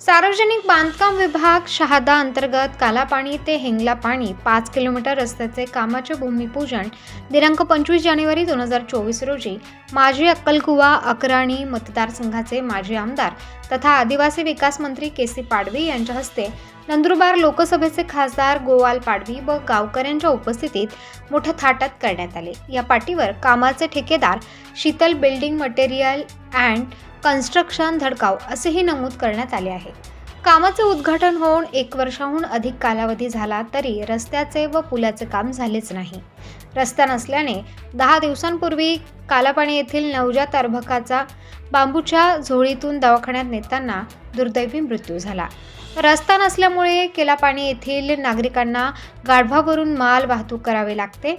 सार्वजनिक बांधकाम विभाग शहादा अंतर्गत कालापाणी ते हेंगला पाणी पाच किलोमीटर रस्त्याचे कामाचे भूमिपूजन दिनांक पंचवीस जानेवारी दोन हजार चोवीस रोजी माजी अक्कलकुवा अकराणी मतदारसंघाचे माजी आमदार तथा आदिवासी विकास मंत्री के सी पाडवी यांच्या हस्ते नंदुरबार लोकसभेचे खासदार गोवाल पाडवी व गावकऱ्यांच्या उपस्थितीत मोठ्या थाटात करण्यात आले. या पाठीवर कामाचे ठेकेदार Sheetal building material and construction धडकाव असेही नमूद करण्यात आले आहे. कामाचे उद्घाटन होऊन एक वर्षाहून अधिक कालावधी झाला तरी रस्त्याचे व पुलाचे काम झालेच नाही. रस्ता नसल्याने दहा दिवसांपूर्वी कालापाणी येथील नवजात अर्भकाचा बांबूच्या झोळीतून दवाखान्यात नेताना दुर्दैवी मृत्यू झाला. रस्ता नसल्यामुळे केलापाणी येथील नागरिकांना गाढवावरून माल वाहतूक करावे लागते.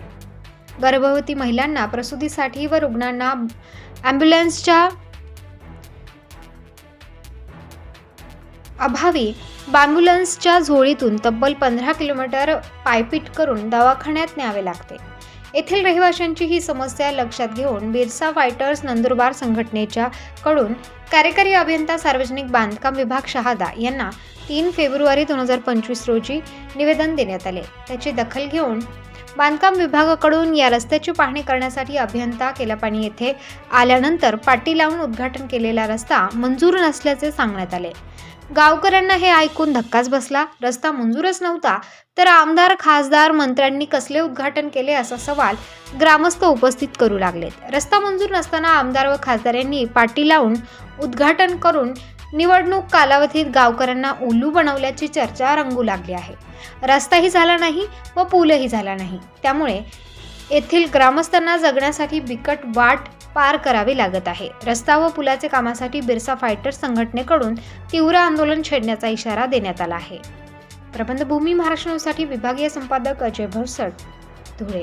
गर्भवती महिलांना प्रसूतीसाठी व रुग्णांना ॲम्ब्युलन्सच्या अभावी बांबुलन्सच्या झोळीतून तब्बल पंधरा किलोमीटर पायपीट करून दवाखान्यात न्यावे लागते. येथील रहिवाशांची ही समस्या लक्षात घेऊन बिरसा फायटर्स नंदुरबार संघटनेच्या कडून कार्यकारी अभियंता सार्वजनिक बांधकाम विभाग शहादा यांना तीन फेब्रुवारी दोन हजार पंचवीस रोजी निवेदन देण्यात आले. त्याची दखल घेऊन बांधकाम विभागाकडून या रस्त्याची पाहणी करण्यासाठी अभियंता केलापाणी येथे आल्यानंतर पाटी लावून उद्घाटन केलेला रस्ता मंजूर नसल्याचे सांगण्यात आले. गावकऱ्यांना हे ऐकून धक्काच बसला. रस्ता मंजूरच नव्हता तर आमदार खासदार मंत्र्यांनी कसले उद्घाटन केले असा सवाल ग्रामस्थ उपस्थित करू लागलेत. रस्ता मंजूर नसताना आमदार व खासदारांनी पाटी लावून उद्घाटन करून निवडणूक कालावधीत गावकऱ्यांना उल्लू बनवल्याची चर्चा रंगू लागली आहे. रस्ताही झाला नाही व पूलही झाला नाही. त्यामुळे येथील ग्रामस्थांना जगण्यासाठी बिकट वाट पार करावी लागत आहे. रस्ता व पुलाचे कामासाठी बिरसा फायटर संघटनेकडून तीव्र आंदोलन छेडण्याचा इशारा देण्यात आला आहे. प्रबंधभूमी महाराष्ट्र न्यूजसाठी विभागीय संपादक अजय भरसट धुळे.